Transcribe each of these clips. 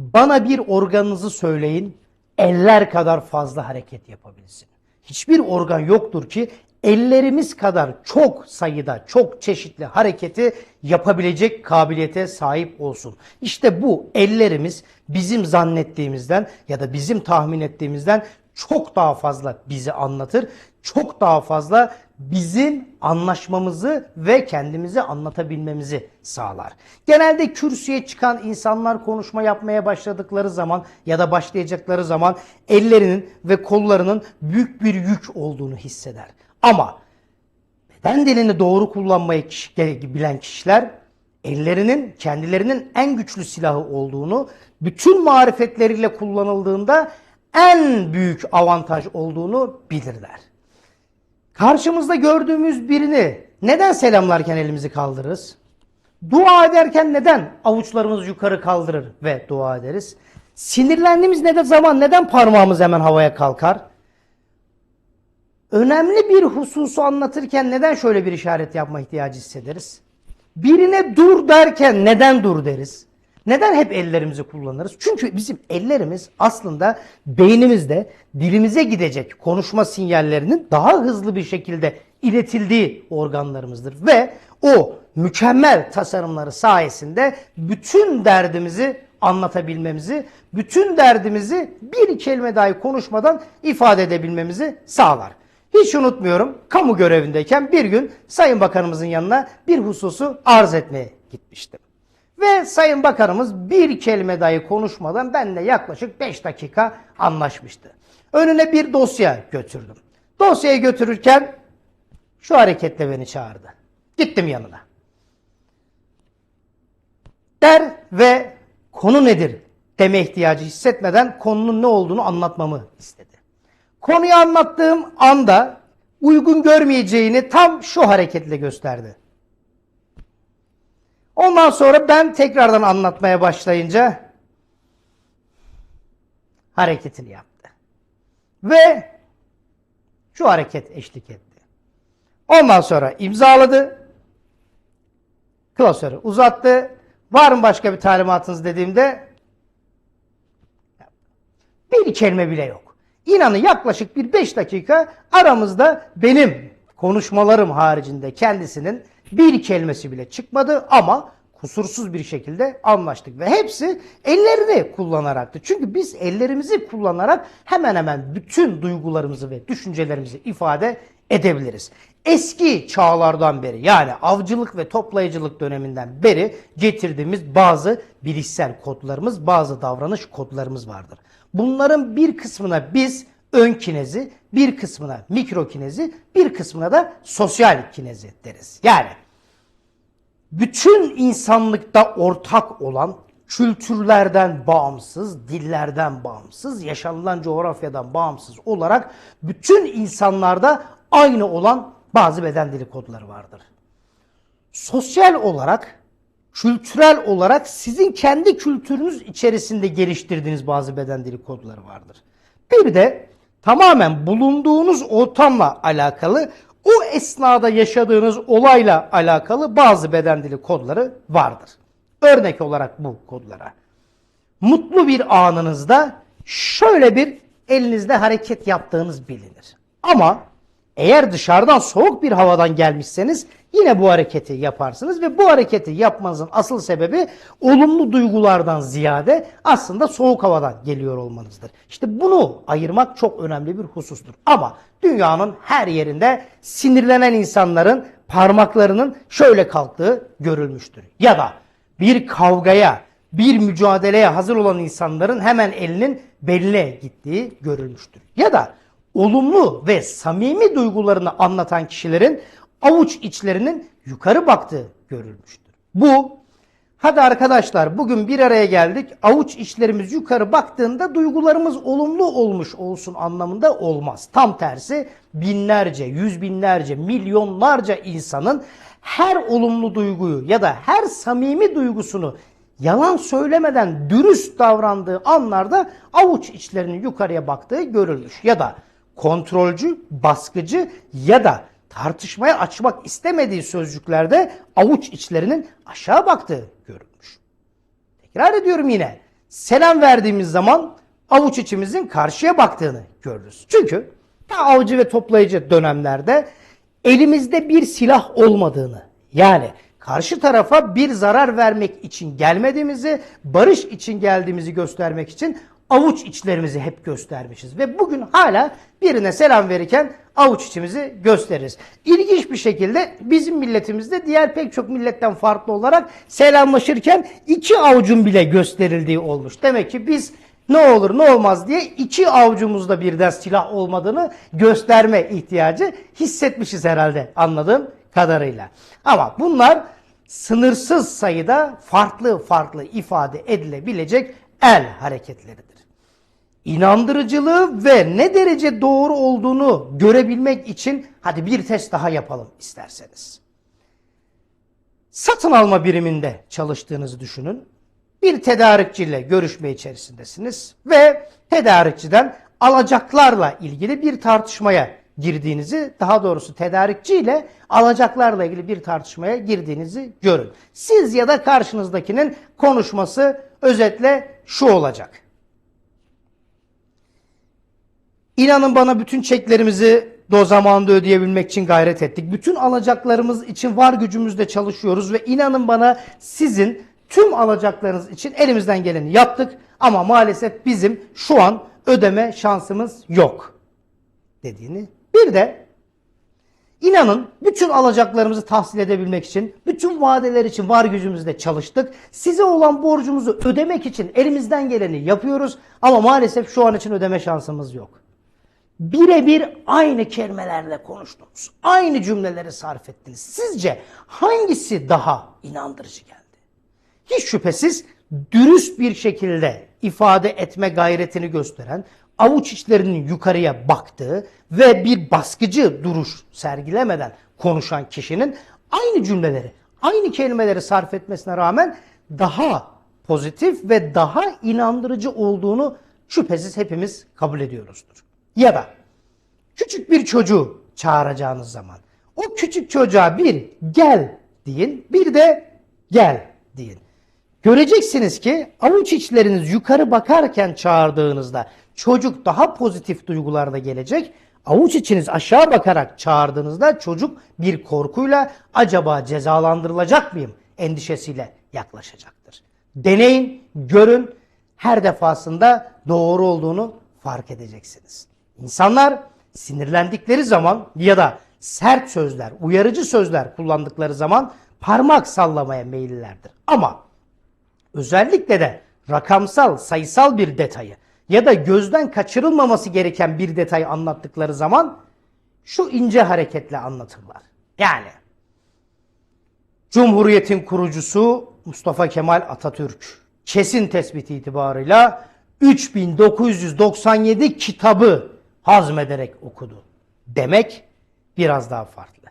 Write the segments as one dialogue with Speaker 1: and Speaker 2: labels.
Speaker 1: Bana bir organınızı söyleyin, eller kadar fazla hareket yapabilsin. Hiçbir organ yoktur ki ellerimiz kadar çok sayıda, çok çeşitli hareketi yapabilecek kabiliyete sahip olsun. İşte bu ellerimiz bizim zannettiğimizden ya da bizim tahmin ettiğimizden çok daha fazla bizi anlatır. Çok daha fazla bizim anlaşmamızı ve kendimizi anlatabilmemizi sağlar. Genelde kürsüye çıkan insanlar konuşma yapmaya başladıkları zaman ya da başlayacakları zaman ellerinin ve kollarının büyük bir yük olduğunu hisseder. Ama beden dilini doğru kullanmayı bilen kişiler ellerinin kendilerinin en güçlü silahı olduğunu, bütün marifetleriyle kullanıldığında en büyük avantaj olduğunu bilirler. Karşımızda gördüğümüz birini neden selamlarken elimizi kaldırırız? Dua ederken neden avuçlarımızı yukarı kaldırır ve dua ederiz? Sinirlendiğimiz neden zaman neden parmağımız hemen havaya kalkar? Önemli bir hususu anlatırken neden şöyle bir işaret yapma ihtiyacı hissederiz? Birine dur derken neden dur deriz? Neden hep ellerimizi kullanırız? Çünkü bizim ellerimiz aslında beynimizde dilimize gidecek konuşma sinyallerinin daha hızlı bir şekilde iletildiği organlarımızdır. Ve o mükemmel tasarımları sayesinde bütün derdimizi anlatabilmemizi, bütün derdimizi bir kelime dahi konuşmadan ifade edebilmemizi sağlar. Hiç unutmuyorum kamu görevindeyken bir gün Sayın Bakanımızın yanına bir hususu arz etmeye gitmiştim. Ve Sayın Bakanımız bir kelime dahi konuşmadan benimle yaklaşık 5 dakika anlaşmıştı. Önüne bir dosya götürdüm. Dosyayı götürürken şu hareketle beni çağırdı. Gittim yanına. Der ve konu nedir deme ihtiyacı hissetmeden konunun ne olduğunu anlatmamı istedi. Konuyu anlattığım anda uygun görmeyeceğini tam şu hareketle gösterdi. Ondan sonra ben tekrardan anlatmaya başlayınca hareketini yaptı. Ve şu hareket eşlik etti. Ondan sonra imzaladı. Klasörü uzattı. Var mı başka bir talimatınız dediğimde bir kelime bile yok. İnanın yaklaşık bir 5 dakika aramızda benim konuşmalarım haricinde kendisinin bir kelimesi bile çıkmadı ama kusursuz bir şekilde anlaştık ve hepsi ellerini kullanaraktı. Çünkü biz ellerimizi kullanarak hemen hemen bütün duygularımızı ve düşüncelerimizi ifade edebiliriz. Eski çağlardan beri yani avcılık ve toplayıcılık döneminden beri getirdiğimiz bazı bilişsel kodlarımız, bazı davranış kodlarımız vardır. Bunların bir kısmına biz ön kinezi, bir kısmına mikro kinezi, bir kısmına da sosyal kinezi deriz. Yani bütün insanlıkta ortak olan kültürlerden bağımsız, dillerden bağımsız, yaşanılan coğrafyadan bağımsız olarak bütün insanlarda aynı olan bazı beden dili kodları vardır. Sosyal olarak, kültürel olarak sizin kendi kültürünüz içerisinde geliştirdiğiniz bazı beden dili kodları vardır. Bir de tamamen bulunduğunuz ortamla alakalı o esnada yaşadığınız olayla alakalı bazı beden dili kodları vardır. Örnek olarak bu kodlara. Mutlu bir anınızda şöyle bir elinizde hareket yaptığınız bilinir. Ama eğer dışarıdan soğuk bir havadan gelmişseniz yine bu hareketi yaparsınız ve bu hareketi yapmanızın asıl sebebi olumlu duygulardan ziyade aslında soğuk havadan geliyor olmanızdır. İşte bunu ayırmak çok önemli bir husustur. Ama dünyanın her yerinde sinirlenen insanların parmaklarının şöyle kalktığı görülmüştür. Ya da bir kavgaya, bir mücadeleye hazır olan insanların hemen elinin beline gittiği görülmüştür. Ya da olumlu ve samimi duygularını anlatan kişilerin avuç içlerinin yukarı baktığı görülmüştür. Bu hadi arkadaşlar bugün bir araya geldik avuç içlerimiz yukarı baktığında duygularımız olumlu olmuş olsun anlamında olmaz. Tam tersi binlerce, yüz binlerce, milyonlarca insanın her olumlu duyguyu ya da her samimi duygusunu yalan söylemeden dürüst davrandığı anlarda avuç içlerinin yukarıya baktığı görülmüş. Ya da kontrolcü, baskıcı ya da tartışmaya açmak istemediği sözcüklerde avuç içlerinin aşağı baktığı görülmüş. Tekrar ediyorum yine. selam verdiğimiz zaman avuç içimizin karşıya baktığını görürüz. Çünkü ta avcı ve toplayıcı dönemlerde elimizde bir silah olmadığını yani karşı tarafa bir zarar vermek için gelmediğimizi, barış için geldiğimizi göstermek için avuç içlerimizi hep göstermişiz. Ve bugün hala birine selam verirken avuç içimizi gösteririz. İlginç bir şekilde bizim milletimizde diğer pek çok milletten farklı olarak selamlaşırken iki avucun bile gösterildiği olmuş. Demek ki biz ne olur ne olmaz diye iki avucumuzda birden silah olmadığını gösterme ihtiyacı hissetmişiz herhalde anladığım kadarıyla. Ama bunlar sınırsız sayıda farklı farklı ifade edilebilecek el hareketleridir. İnandırıcılığı ve ne derece doğru olduğunu görebilmek için hadi bir test daha yapalım isterseniz. Satın alma biriminde çalıştığınızı düşünün. Bir tedarikçiyle görüşme içerisindesiniz ve tedarikçiden alacaklarla ilgili bir tartışmaya girdiğinizi, daha doğrusu tedarikçi ile alacaklarla ilgili bir tartışmaya girdiğinizi görün. Siz ya da karşınızdakinin konuşması özetle şu olacak. İnanın bana bütün çeklerimizi do zamanında ödeyebilmek için gayret ettik. Bütün alacaklarımız için var gücümüzle çalışıyoruz ve inanın bana sizin tüm alacaklarınız için elimizden geleni yaptık ama maalesef bizim şu an ödeme şansımız yok dediğini. Bir de inanın bütün alacaklarımızı tahsil edebilmek için, bütün vadeler için var gücümüzle çalıştık. Size olan borcumuzu ödemek için elimizden geleni yapıyoruz ama maalesef şu an için ödeme şansımız yok birebir aynı kelimelerle konuştunuz. Aynı cümleleri sarf ettiniz. Sizce hangisi daha inandırıcı geldi? Hiç şüphesiz dürüst bir şekilde ifade etme gayretini gösteren, avuç içlerinin yukarıya baktığı ve bir baskıcı duruş sergilemeden konuşan kişinin aynı cümleleri, aynı kelimeleri sarf etmesine rağmen daha pozitif ve daha inandırıcı olduğunu şüphesiz hepimiz kabul ediyoruzdur. Ya da küçük bir çocuğu çağıracağınız zaman o küçük çocuğa bir gel deyin bir de gel deyin. Göreceksiniz ki avuç içleriniz yukarı bakarken çağırdığınızda çocuk daha pozitif duygularda gelecek. Avuç içiniz aşağı bakarak çağırdığınızda çocuk bir korkuyla acaba cezalandırılacak mıyım endişesiyle yaklaşacaktır. Deneyin, görün, her defasında doğru olduğunu fark edeceksiniz. İnsanlar sinirlendikleri zaman ya da sert sözler, uyarıcı sözler kullandıkları zaman parmak sallamaya meyillilerdir. Ama özellikle de rakamsal, sayısal bir detayı ya da gözden kaçırılmaması gereken bir detayı anlattıkları zaman şu ince hareketle anlatırlar. Yani Cumhuriyetin kurucusu Mustafa Kemal Atatürk kesin tespit itibarıyla 3997 kitabı hazmederek okudu. Demek biraz daha farklı.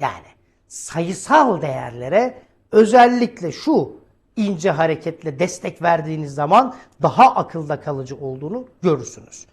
Speaker 1: Yani sayısal değerlere özellikle şu ince hareketle destek verdiğiniz zaman daha akılda kalıcı olduğunu görürsünüz.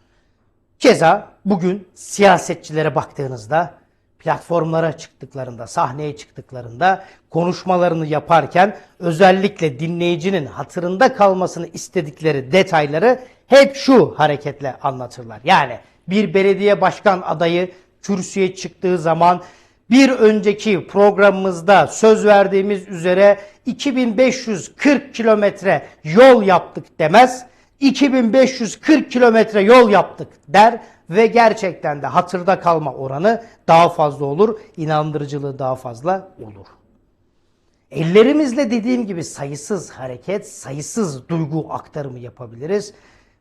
Speaker 1: Keza bugün siyasetçilere baktığınızda platformlara çıktıklarında, sahneye çıktıklarında konuşmalarını yaparken özellikle dinleyicinin hatırında kalmasını istedikleri detayları hep şu hareketle anlatırlar. Yani bir belediye başkan adayı kürsüye çıktığı zaman bir önceki programımızda söz verdiğimiz üzere 2540 kilometre yol yaptık demez. 2540 kilometre yol yaptık der ve gerçekten de hatırda kalma oranı daha fazla olur, inandırıcılığı daha fazla olur. Ellerimizle dediğim gibi sayısız hareket, sayısız duygu aktarımı yapabiliriz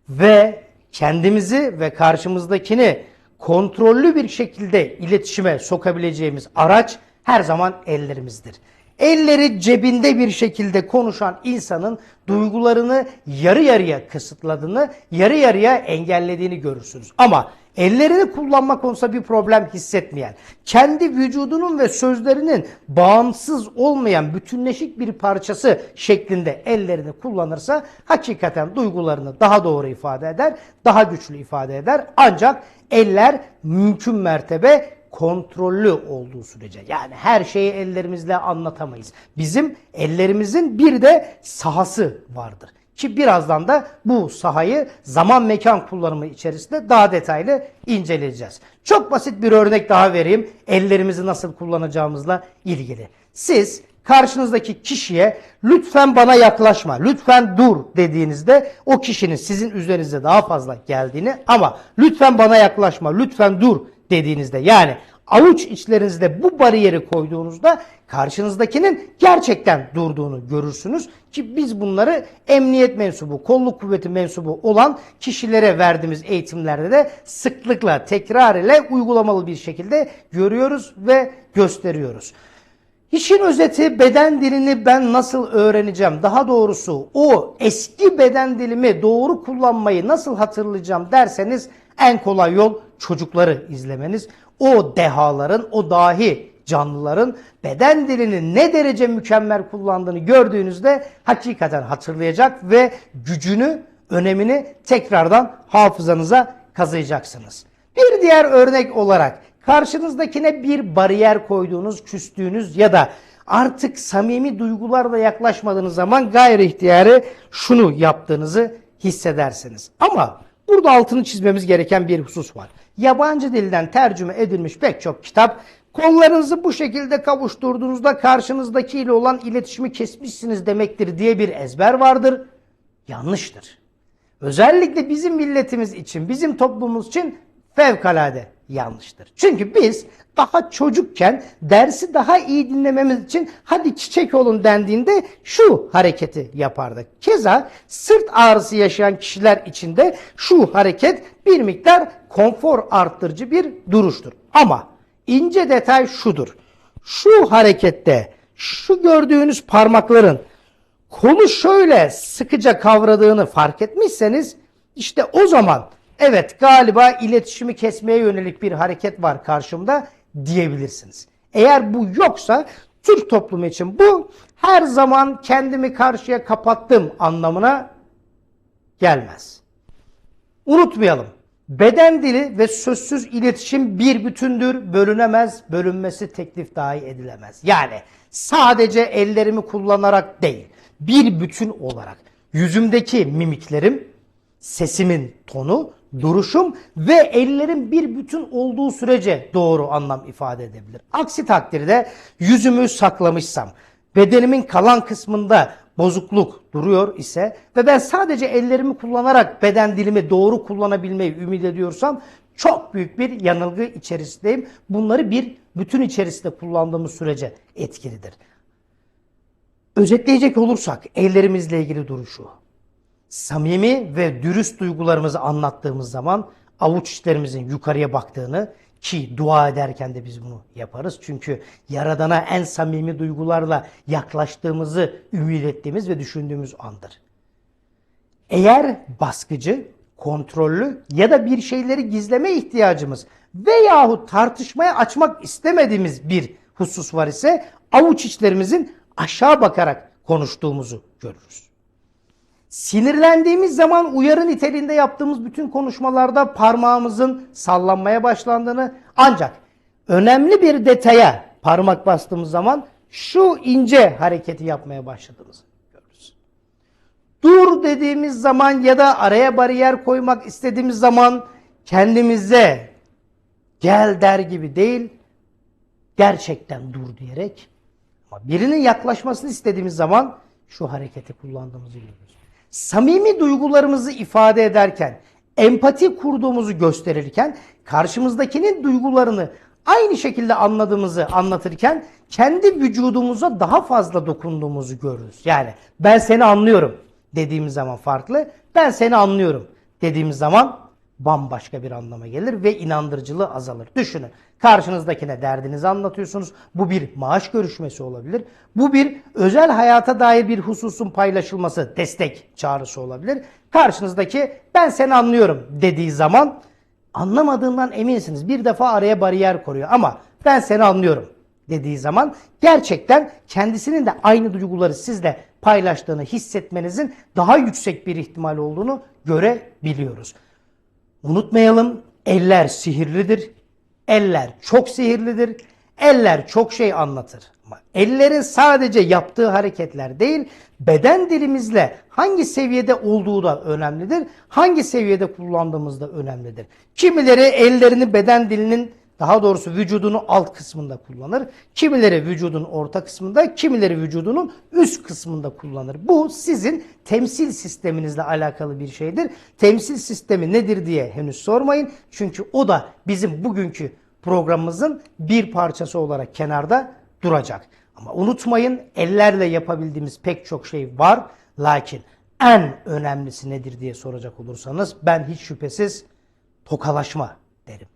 Speaker 1: ve kendimizi ve karşımızdakini kontrollü bir şekilde iletişime sokabileceğimiz araç her zaman ellerimizdir. Elleri cebinde bir şekilde konuşan insanın duygularını yarı yarıya kısıtladığını, yarı yarıya engellediğini görürsünüz. Ama ellerini kullanma konusunda bir problem hissetmeyen, kendi vücudunun ve sözlerinin bağımsız olmayan bütünleşik bir parçası şeklinde ellerini kullanırsa hakikaten duygularını daha doğru ifade eder, daha güçlü ifade eder. Ancak eller mümkün mertebe kontrollü olduğu sürece yani her şeyi ellerimizle anlatamayız. Bizim ellerimizin bir de sahası vardır. Ki birazdan da bu sahayı zaman mekan kullanımı içerisinde daha detaylı inceleyeceğiz. Çok basit bir örnek daha vereyim. Ellerimizi nasıl kullanacağımızla ilgili. Siz karşınızdaki kişiye lütfen bana yaklaşma, lütfen dur dediğinizde o kişinin sizin üzerinize daha fazla geldiğini ama lütfen bana yaklaşma, lütfen dur dediğinizde yani avuç içlerinizde bu bariyeri koyduğunuzda karşınızdakinin gerçekten durduğunu görürsünüz ki biz bunları emniyet mensubu, kolluk kuvveti mensubu olan kişilere verdiğimiz eğitimlerde de sıklıkla tekrar ile uygulamalı bir şekilde görüyoruz ve gösteriyoruz. İşin özeti beden dilini ben nasıl öğreneceğim? Daha doğrusu o eski beden dilimi doğru kullanmayı nasıl hatırlayacağım derseniz en kolay yol çocukları izlemeniz. O dehaların, o dahi canlıların beden dilini ne derece mükemmel kullandığını gördüğünüzde hakikaten hatırlayacak ve gücünü, önemini tekrardan hafızanıza kazıyacaksınız. Bir diğer örnek olarak karşınızdakine bir bariyer koyduğunuz, küstüğünüz ya da artık samimi duygularla yaklaşmadığınız zaman gayri ihtiyari şunu yaptığınızı hissedersiniz. Ama burada altını çizmemiz gereken bir husus var. Yabancı dilden tercüme edilmiş pek çok kitap kollarınızı bu şekilde kavuşturduğunuzda karşınızdakiyle olan iletişimi kesmişsiniz demektir diye bir ezber vardır. Yanlıştır. Özellikle bizim milletimiz için, bizim toplumumuz için fevkalade yanlıştır. Çünkü biz daha çocukken dersi daha iyi dinlememiz için hadi çiçek olun dendiğinde şu hareketi yapardık. Keza sırt ağrısı yaşayan kişiler için de şu hareket bir miktar konfor arttırıcı bir duruştur. Ama ince detay şudur. Şu harekette şu gördüğünüz parmakların kolu şöyle sıkıca kavradığını fark etmişseniz işte o zaman evet galiba iletişimi kesmeye yönelik bir hareket var karşımda diyebilirsiniz. Eğer bu yoksa Türk toplumu için bu her zaman kendimi karşıya kapattım anlamına gelmez. Unutmayalım. Beden dili ve sözsüz iletişim bir bütündür, bölünemez, bölünmesi teklif dahi edilemez. Yani sadece ellerimi kullanarak değil, bir bütün olarak yüzümdeki mimiklerim, sesimin tonu, duruşum ve ellerin bir bütün olduğu sürece doğru anlam ifade edebilir. Aksi takdirde yüzümü saklamışsam, bedenimin kalan kısmında bozukluk duruyor ise ve ben sadece ellerimi kullanarak beden dilimi doğru kullanabilmeyi ümit ediyorsam çok büyük bir yanılgı içerisindeyim. Bunları bir bütün içerisinde kullandığımız sürece etkilidir. Özetleyecek olursak ellerimizle ilgili duruşu, samimi ve dürüst duygularımızı anlattığımız zaman avuç içlerimizin yukarıya baktığını ki dua ederken de biz bunu yaparız. Çünkü Yaradan'a en samimi duygularla yaklaştığımızı ümit ettiğimiz ve düşündüğümüz andır. Eğer baskıcı, kontrollü ya da bir şeyleri gizleme ihtiyacımız veyahut tartışmaya açmak istemediğimiz bir husus var ise avuç içlerimizin aşağı bakarak konuştuğumuzu görürüz. Sinirlendiğimiz zaman uyarı niteliğinde yaptığımız bütün konuşmalarda parmağımızın sallanmaya başlandığını ancak önemli bir detaya parmak bastığımız zaman şu ince hareketi yapmaya başladığımızı görürüz. Dur dediğimiz zaman ya da araya bariyer koymak istediğimiz zaman kendimize gel der gibi değil gerçekten dur diyerek ama birinin yaklaşmasını istediğimiz zaman şu hareketi kullandığımızı görürüz samimi duygularımızı ifade ederken, empati kurduğumuzu gösterirken, karşımızdakinin duygularını aynı şekilde anladığımızı anlatırken kendi vücudumuza daha fazla dokunduğumuzu görürüz. Yani ben seni anlıyorum dediğimiz zaman farklı, ben seni anlıyorum dediğimiz zaman bambaşka bir anlama gelir ve inandırıcılığı azalır. Düşünün karşınızdakine derdinizi anlatıyorsunuz. Bu bir maaş görüşmesi olabilir. Bu bir özel hayata dair bir hususun paylaşılması, destek çağrısı olabilir. Karşınızdaki ben seni anlıyorum dediği zaman anlamadığından eminsiniz. Bir defa araya bariyer koruyor ama ben seni anlıyorum dediği zaman gerçekten kendisinin de aynı duyguları sizle paylaştığını hissetmenizin daha yüksek bir ihtimal olduğunu görebiliyoruz. Unutmayalım eller sihirlidir. Eller çok sihirlidir. Eller çok şey anlatır. Ama ellerin sadece yaptığı hareketler değil, beden dilimizle hangi seviyede olduğu da önemlidir. Hangi seviyede kullandığımız da önemlidir. Kimileri ellerini beden dilinin daha doğrusu vücudunu alt kısmında kullanır. Kimileri vücudun orta kısmında, kimileri vücudunun üst kısmında kullanır. Bu sizin temsil sisteminizle alakalı bir şeydir. Temsil sistemi nedir diye henüz sormayın. Çünkü o da bizim bugünkü programımızın bir parçası olarak kenarda duracak. Ama unutmayın ellerle yapabildiğimiz pek çok şey var. Lakin en önemlisi nedir diye soracak olursanız ben hiç şüphesiz tokalaşma derim.